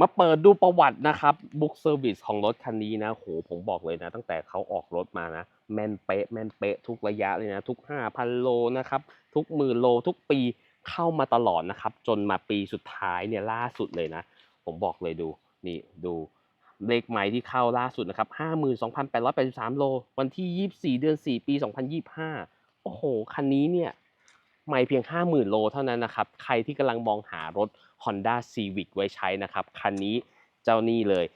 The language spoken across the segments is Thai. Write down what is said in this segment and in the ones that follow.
มาเปิดดูประวัตินะครับบุ๊กเซอร์วิสของรถคันนี้นะโหผมบอกเลยนะ ตั้งแต่เขาออกรถมานะ แม่นเป๊ะแม่นเป๊ะทุกระยะเลยนะ ทุก 5,000 โลนะครับ ทุกหมื่นโลทุกปีเข้ามาตลอดนะครับ จนมาปีสุดท้ายเนี่ยล่าสุดเลยนะ ผมบอกเลยดูนี่ดูเลขใหม่ที่เข้าล่าสุดนะครับ 52,883 โล วันที่ 24 เดือน 4 ปี 2025 โอ้โห คันนี้เนี่ย ไม่เพียง 50,000 โลเท่านั้นนะครับ ใครที่กำลังมองหารถ Honda Civic ไว้ใช้นะครับ คันนี้เจ้านี่เลย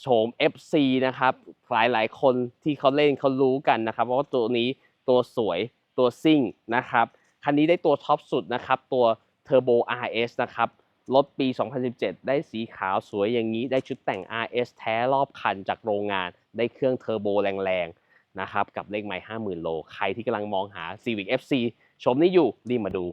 โฉม FC นะครับหลายหลายคนที่เขาเล่นเขารู้กันนะครับว่าตัวนี้ตัวสวยตัวซิ่งนะครับ คันนี้ได้ตัวท็อปสุดนะครับ ตัว Turbo RS นะครับรถปี 2017 ได้สีขาวสวยอย่างนี้ ได้ชุดแต่ง RS แท้รอบคันจากโรงงาน ได้เครื่องเทอร์โบแรงๆนะครับ กับเลขไมล์50,000 โล ใครที่กำลังมองหา Civic FC ชมนี้อยู่รีบมาดู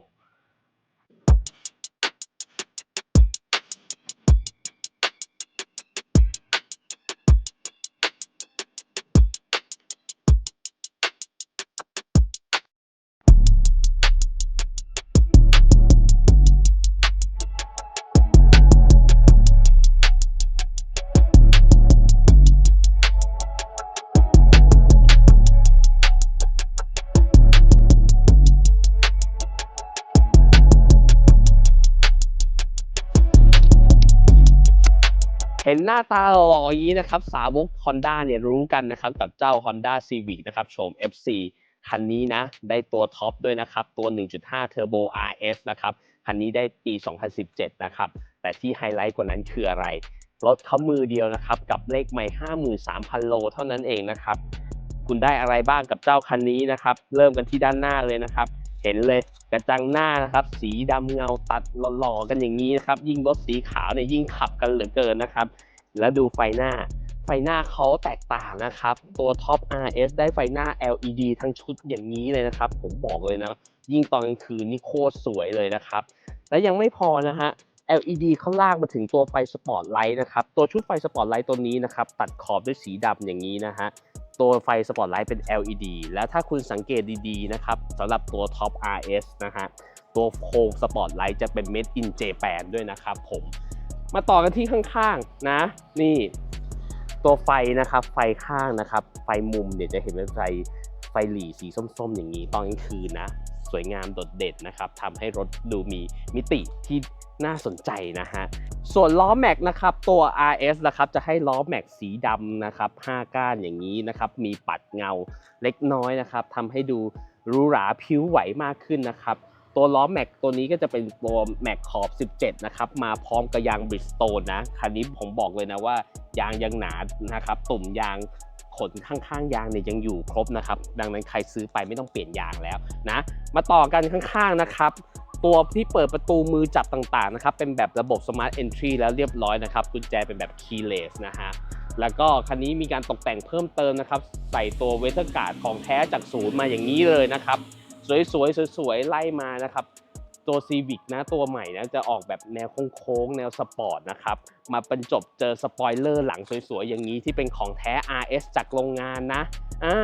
ห็นหน้าตาหล่ออย่างนี้นะครับสาวก Honda เนี่ยรู้กันนะครับกับเจ้า Honda Civic นะครับโฉม FC คันนี้นะได้ตัวท็อปด้วยนะครับตัว 1.5 Turbo RS นะครับคันนี้ได้ปี 2017 นะครับแต่ที่ไฮไลท์กว่านั้นคืออะไร รถเขามือเดียวนะครับกับเลขไม่ 53,000 โลเท่านั้นเองนะครับคุณได้อะไรบ้างกับเจ้าคันนี้นะครับเริ่มกันที่ด้านหน้าเลยนะครับ เห็นเลยกระจังหน้านะครับ สีดำเงาตัดหล่อๆกันอย่างนี้นะครับ ยิ่งรถสีขาวเนี่ยยิ่งขับกันเหลือเกินนะครับ แล้วดูไฟหน้า ไฟหน้าเขาแตกต่างนะครับ ตัวท็อป RS ได้ไฟหน้า LED ทั้งชุดอย่างนี้เลยนะครับ ผมบอกเลยนะ ยิ่งตอนกลางคืนนี่โคตรสวยเลยนะครับ และยังไม่พอนะฮะ LED เขาลากมาถึงตัวไฟสปอตไลท์นะครับ ตัวชุดไฟสปอตไลท์ตัวนี้นะครับ ตัดขอบด้วยสีดำอย่างนี้นะฮะ ตัวไฟสปอตไลท์เป็น LED แล้วถ้าคุณสังเกตดีๆนะครับสำหรับตัวท็อป RS นะฮะตัวโคมสปอตไลท์จะเป็น Made in Japan ด้วยนะครับผมมาต่อกันที่ข้างๆนะ นี่ ตัวไฟนะครับไฟข้างนะครับ ไฟมุมเนี่ยจะเห็นเป็นไฟไฟหลีสีส้มๆ อย่างนี้ตอนกลางคืนนะ สวยงามโดดเด่นนะครับทำให้รถดูมีมิติที่ น่าสนใจนะฮะ ส่วนล้อแม็กนะครับตัว RS นะครับจะให้ล้อแม็กสีดำนะครับ5ก้านอย่างนี้นะครับมีปัดเงาเล็กน้อยนะครับทำให้ดูหรูหราผิวไหวมากขึ้นนะครับตัวล้อแม็กตัวนี้ก็จะเป็นตัวแม็กขอบ 17 นะครับ มาพร้อมกับยางบริสโตนนะ คันนี้ผมบอกเลยนะว่ายางยังหนานะครับ ตุ่มยางขนข้างๆ ยางเนี่ยยังอยู่ครบนะครับ ดังนั้นใครซื้อไปไม่ต้องเปลี่ยนยางแล้วนะ มาต่อกันข้างๆนะครับ ตัวที่เปิดประตูมือจับต่างๆนะครับเป็นแบบระบบ Smart Entry แล้วเรียบร้อยนะครับกุญแจเป็นแบบ keyless นะฮะแล้วก็คันนี้มีการตกแต่งเพิ่มเติมนะครับใส่ตัวเวเทอร์การ์ดของแท้จากศูนย์มาอย่างนี้เลยนะครับสวยๆสวยๆไล่มานะครับตัว Civic นะตัวใหม่นะจะออกแบบแนวโค้งๆแนวสปอร์ตนะครับมาบรรจบเจอสปอยเลอร์หลังสวยๆอย่างนี้ที่เป็นของแท้ RS จากโรงงานนะอ่า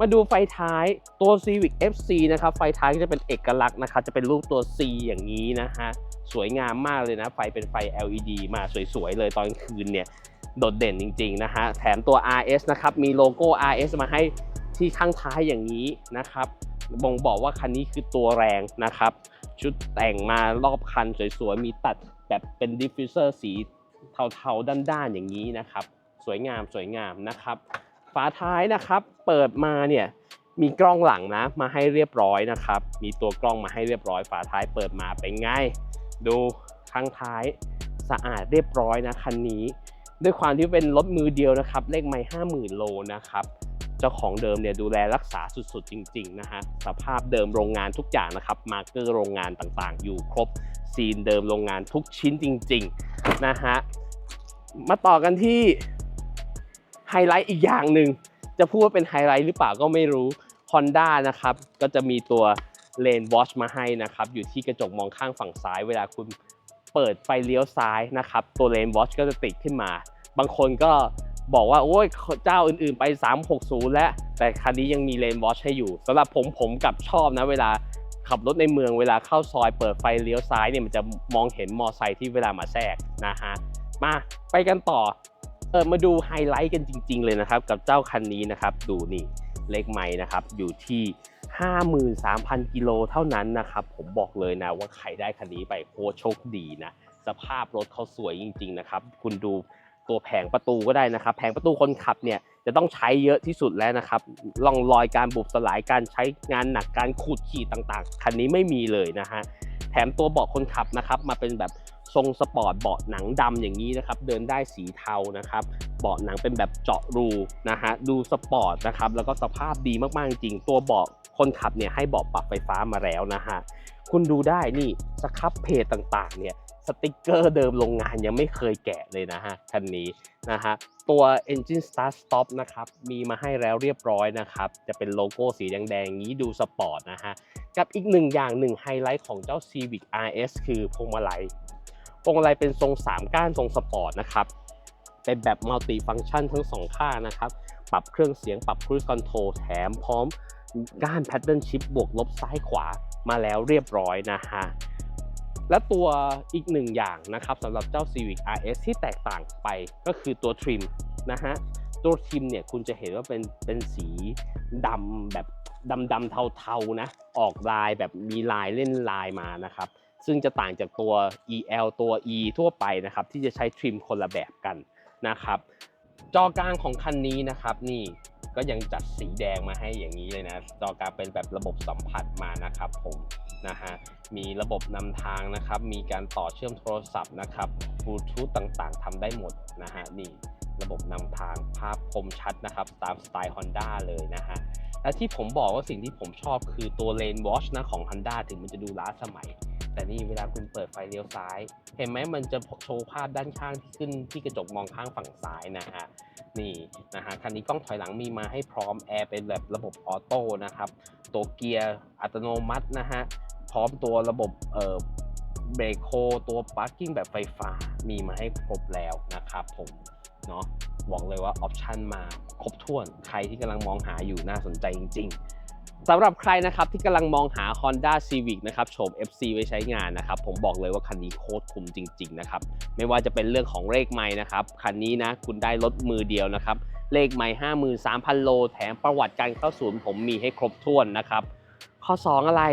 มาดูไฟท้ายตัว Civic FC นะครับ ไฟท้ายก็จะเป็นเอกลักษณ์นะครับจะเป็นรูปตัว C อย่างนี้นะฮะ สวยงามมากเลยนะ ไฟเป็นไฟ LED มาสวยๆเลยตอนคืนเนี่ย โดดเด่นจริงๆนะฮะ แถมตัว RS นะครับ มีโลโก้ RS มาให้ที่ข้างท้ายอย่างนี้นะครับบ่งบอกว่าคันนี้คือตัวแรงนะครับ ชุดแต่งมารอบคันสวยๆ มีตัดแบบเป็นดิฟฟิวเซอร์สีเทาๆ ด้านๆ อย่างนี้นะครับ สวยงามสวยงามนะครับาท้ายนะครับ เปิดมาเนี่ยมีกล้องหลังนะ มาให้เรียบร้อยนะครับ มีตัวกล้องมาให้เรียบร้อยฝาท้ายเปิดมาเป็นไง ดูข้างท้ายสะอาดเรียบร้อยนะคันนี้ ด้วยความที่เป็นรถมือเดียวนะครับ เลขไม่ห้าหมื่นโลนะครับเจ้าของเดิมเนี่ยดูแลรักษาสุดๆ จริงๆนะฮะสภาพเดิมโรงงานทุกอย่างนะครับมาเกอร์โรงงานต่างๆ อยู่ครบซีนเดิมโรงงานทุกชิ้นจริง ๆ นะฮะมาต่อกันที่ ไฮไลท์อีกอย่างหนึ่งจะพูดว่าเป็นไฮไลท์หรือเปล่าก็ไม่รู้ Honda นะครับ ก็จะมีตัวเลนวอชมาให้นะครับ อยู่ที่กระจกมองข้างฝั่งซ้าย เวลาคุณเปิดไฟเลี้ยวซ้ายนะครับ ตัวเลนวอชก็จะติดขึ้นมา บางคนก็บอกว่า โอ้ยเจ้าอื่นๆไป 360 แล้ว แต่คันนี้ยังมีเลนวอชให้อยู่สำหรับผมผมกับชอบนะ เวลาขับรถในเมืองเวลาเข้าซอยเปิดไฟเลี้ยวซ้ายเนี่ยมันจะมองเห็นมอไซค์ที่เวลามาแทรกนะฮะมาไปกันต่อ เออมาดูไฮไลท์กันจริง ๆ เลยนะครับ กับเจ้าคันนี้นะครับ ดูนี่เลขไม้นะครับ อยู่ที่ 53,000 กิโลเท่านั้นนะครับ ผมบอกเลยนะว่าใครได้คันนี้ไปโคตรโชคดีนะ สภาพรถเขาสวยจริง ๆ นะครับ คุณดูตัวแผงประตูก็ได้นะครับ แผงประตูคนขับเนี่ยจะต้องใช้เยอะที่สุดแล้วนะครับร่องรอยการบุบสลายการใช้งานหนักการขูดขีดต่างๆ คันนี้ไม่มีเลยนะฮะแถมตัวเบาะคนขับนะครับมาเป็นแบบ ทรงสปอร์ตเบาะหนังดำอย่างนี้นะครับ เดินได้สีเทานะครับ เบาะหนังเป็นแบบเจาะรูนะฮะ ดูสปอร์ตนะครับ แล้วก็สภาพดีมากๆจริง ตัวเบาะคนขับเนี่ยให้เบาะปรับไฟฟ้ามาแล้วนะฮะ คุณดูได้นี่สครับเพจต่างๆ เนี่ยสติกเกอร์เดิมโรงงานยังไม่เคยแกะเลยนะฮะคันนี้นะฮะตัว Engine Start Stop นะครับมีมาให้แล้วเรียบร้อยนะครับ จะเป็นโลโก้สีแดงๆอย่างนี้ดูสปอร์ตนะฮะ กับอีกหนึ่งอย่างหนึ่งไฮไลท์ของเจ้า Civic RS คือพวงมาลัย พวงมาลัยเป็นทรง 3 ก้านทรงสปอร์ตนะครับ เป็นแบบมัลติฟัง c t ชันทั้งสองข้างนะครับ ปรับเครื่องเสียงปรับครู i คอนโทรลแถมพร้อมก้านแพทเทิร์นชิปบวกลบซ้ายขวามาแล้วเรียบร้อยนะฮะและตัวอีกหนึ่งอย่างนะครับสำหรับเจ้า Civic RS ที่แตกต่างไปก็คือตัวทริมนะฮะตัวทริมเนี่ยคุณจะเห็นว่าเป็นเป็นสีดำแบบดำดำเทาๆนะออกลายแบบมีลายเล่นลายมานะครับ ซึ่งจะต่างจากตัว EL ตัว E ทั่วไปนะครับ ที่จะใช้ทริมคนละแบบกันนะครับ จอกลางของคันนี้นะครับ นี่ก็ยังจัดสีแดงมาให้อย่างนี้เลยนะ จอกลางเป็นแบบระบบสัมผัสมานะครับผมนะฮะมีระบบนำทางนะครับ มีการต่อเชื่อมโทรศัพท์นะครับบลูทูธต่างๆทำได้หมดนะฮะนี่ระบบนำทางภาพคมชัดนะครับ ตามสไตล์ Honda เลยนะฮะและที่ผมบอกว่าสิ่งที่ผมชอบคือตัว Lane Watch นะของ Honda ถึงมันจะดูล้าสมัย แต่นี่เวลาคุณเปิดไฟเลี้ยวซ้าย เห็นไหมมันจะโชว์ภาพด้านข้างที่ขึ้นที่กระจกมองข้างฝั่งซ้ายนะฮะนี่นะฮะคันนี้กล้องถอยหลังมีมาให้พร้อมแอร์เป็นแบบระบบออโต้นะครับตัวเกียร์อัตโนมัตินะฮะพร้อมตัวระบบเอ่อเบรกโคตัวปาร์กิ้งแบบไฟฟ้ามีมาให้ครบแล้วนะครับผมเนาะบอกเลยว่าออปชันมาครบถ้วนใครที่กำลังมองหาอยู่น่าสนใจจริง ๆ สำหรับใครนะครับที่กำลังมองหา Honda Civic นะครับโฉม FC ไว้ใช้งานนะครับ ผมบอกเลยว่าคันนี้โคตรคุ้มจริง ๆ นะครับ ไม่ว่าจะเป็นเรื่องของเลขไม้นะครับ คันนี้นะคุณได้รถมือเดียวนะครับ เลขไม้ห้ามือสามพันโล แถมประวัติการเข้าศูนย์ผมมีให้ครบถ้วนนะครับ ข้อ 2 อะไร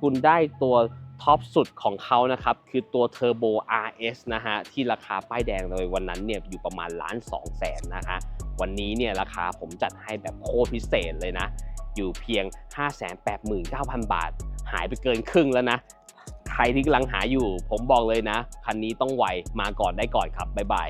คุณได้ตัวท็อปสุดของเขานะครับ คือตัว Turbo RS นะฮะ ที่ราคาป้ายแดงเลยวันนั้นเนี่ยอยู่ประมาณล้านสองแสนนะฮะวันนี้เนี่ยราคาผมจัดให้แบบโคตรพิเศษเลยนะ อยู่เพียง 589,000 บาท หายไปเกินครึ่งแล้วนะ ใครที่กำลังหาอยู่ ผมบอกเลยนะ คันนี้ต้องไวมาก่อนได้ก่อนครับ บ๊ายบาย